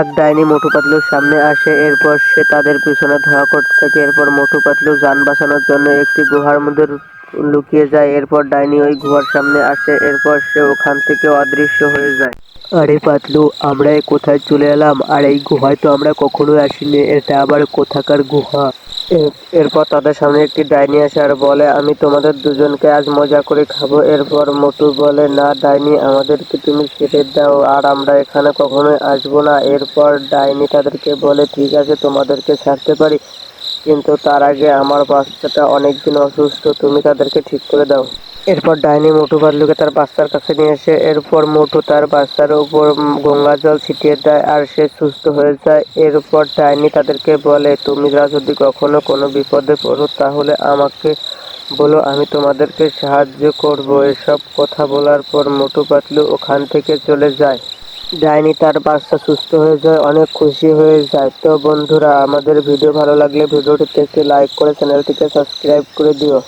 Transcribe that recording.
এক ডাইনি মোটু পাতলুর সামনে আসে, এরপর সে তাদের পিছনে ধাওয়া করতে থাকে। এরপর মোটু পাতলু যান বাঁচানোর জন্য একটি গুহার মধ্যে লুকিয়ে যায়। এরপর ডাইনি ওই গুহার সামনে আসে, এরপর সে ওখান থেকে অদৃশ্য হয়ে যায়। আরে পাতলু আমরা কোথায় চলে এলাম? আর এই গুহায় তো আমরা কখনো আসিনি, এটা আবার কোথাকার গুহা? এরপর তাদের সামনে একটি ডাইনি আসে আর বলে, আমি তোমাদের দুজনকে আজ মজা করে খাব। এরপর মোটু বলে, না ডাইনি, আমাদেরকে তুমি ছেড়ে দাও, আর আমরা এখানে কখনোই আসব না। এরপর ডাইনি তাদেরকে বলে, ঠিক আছে, তোমাদেরকে ছাড়তে পারি। কিন্তু তার আগে আমার বাচ্চাটা অনেকদিন অসুস্থ, তুমি তাদেরকে ঠিক করে দাও। এরপর ডাইনি মোটু পাতলুকে তার বাচ্চার কাছে নিয়ে এসে এরপর মোটু তার বাচ্চার উপর গঙ্গা জল ছিটিয়ে দেয় আর সে সুস্থ হয়ে যায়। এরপর ডাইনি তাদেরকে বলে তুমিরা যদি কখনো কোনো বিপদে পড়ো, তাহলে আমাকে বলো, আমি তোমাদেরকে সাহায্য করব। এসব কথা বলার পর মোটু পাতলু ওখান থেকে চলে যায়। ডাইনি তার বাচ্চা সুস্থ হয়ে যায়, অনেক খুশি হয়ে যায়। তো বন্ধুরা, আমাদের ভিডিও ভালো লাগলে ভিডিওটিতে একটি লাইক করে চ্যানেলটিকে সাবস্ক্রাইব করে দিও।